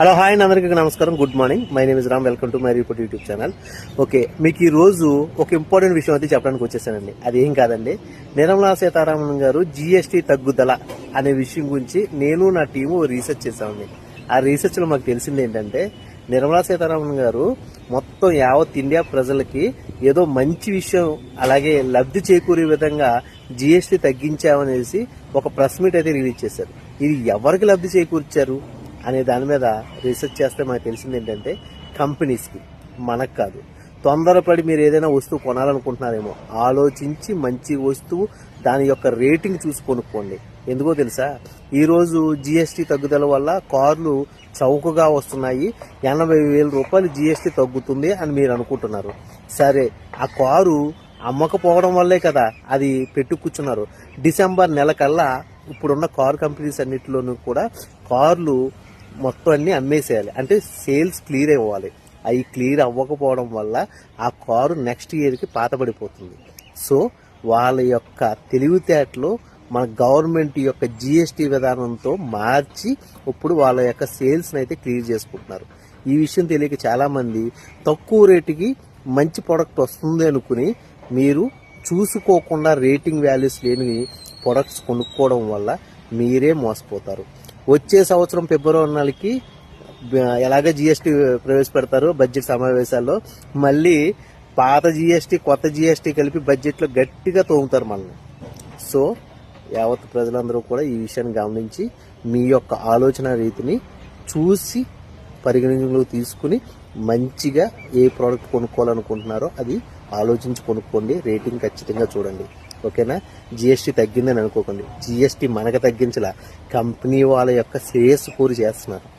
Hello hi అండి అందరికీ నమస్కారం. Good morning my name is Ram welcome to my report YouTube channel okay మీకు ఈ రోజు ఒక ఇంపార్టెంట్ విషయం అయితే చెప్పడానికి వచ్చేసానండి. అది ఏం కాదండి. నిర్మలా సీతారామన్ గారు జీఎస్టీ తగ్గుదల అనే విషయం గురించి నేను నా టీము రీసెర్చ్ చేశామండి. ఆ రీసెర్చ్లో మాకు తెలిసింది ఏంటంటే నిర్మలా సీతారామన్ గారు మొత్తం యావత్ ఇండియా ప్రజలకి ఏదో మంచి విషయం అలాగే లబ్ధి చేకూరే విధంగా జీఎస్టీ తగ్గించామనేసి ఒక ప్రెస్ మీట్ అయితే రిలీజ్ చేశారు. ఇది ఎవరికి లబ్ధి చేకూర్చారు? అనే దాని మీద రీసెర్చ్ చేస్తే మనకు తెలిసింది ఏంటంటే కంపెనీస్కి మనకు కాదు. తొందరపడి మీరు ఏదైనా వస్తువు కొనాలనుకుంటున్నారేమో ఆలోచించి మంచి వస్తువు దాని యొక్క రేటింగ్ చూసి కొనుక్కోండి. ఎందుకో తెలుసా? ఈరోజు జిఎస్టీ తగ్గుదల వల్ల కార్లు చౌకగా వస్తున్నాయి. ఎనభై వేల రూపాయలు జిఎస్టీ తగ్గుతుంది అని మీరు అనుకుంటున్నారు. సరే ఆ కారు అమ్మకపోవడం వల్లే కదా అది పెట్టు కూర్చున్నారు. డిసెంబర్ నెల కల్లా ఇప్పుడున్న కార్ కంపెనీస్ అన్నిటిలోనూ కూడా కార్లు మొత్తం అన్ని అమ్మేసేయాలి. అంటే సేల్స్ క్లియర్ అవ్వాలి. అవి క్లియర్ అవ్వకపోవడం వల్ల ఆ కారు నెక్స్ట్ ఇయర్కి పాతబడిపోతుంది. సో వాళ్ళ యొక్క తెలివితేటలు మన గవర్నమెంట్ యొక్క జిఎస్టీ విధానంతో మార్చి ఇప్పుడు వాళ్ళ యొక్క సేల్స్ని అయితే క్లియర్ చేసుకుంటున్నారు. ఈ విషయం తెలియక చాలామంది తక్కువ రేటుకి మంచి ప్రోడక్ట్ వస్తుంది అనుకుని మీరు చూసుకోకుండా రేటింగ్ వాల్యూస్ లేని ప్రొడక్ట్స్ కొనుక్కోవడం వల్ల మీరే మోసపోతారు. వచ్చే సంవత్సరం ఫిబ్రవరి నెలకి ఎలాగ జిఎస్టీ ప్రవేశపెడతారు బడ్జెట్ సమావేశాల్లో మళ్ళీ పాత జిఎస్టీ కొత్త జిఎస్టీ కలిపి బడ్జెట్లో గట్టిగా తోముతారు మనల్ని. సో యావత్ ప్రజలందరూ కూడా ఈ విషయాన్ని గమనించి మీ యొక్క ఆలోచన రీతిని చూసి పరిగణనలో తీసుకుని మంచిగా ఏ ప్రోడక్ట్ కొనుక్కోవాలనుకుంటున్నారో అది ఆలోచించి కొనుక్కోండి రేటింగ్ ఖచ్చితంగా చూడండి. ఓకేనా? జిఎస్టీ తగ్గిందని అనుకోకండి. జిఎస్టీ మనకు తగ్గించలా. కంపెనీ వాళ్ళ యొక్క శ్రేయస్సు కూర చేస్తున్నారు.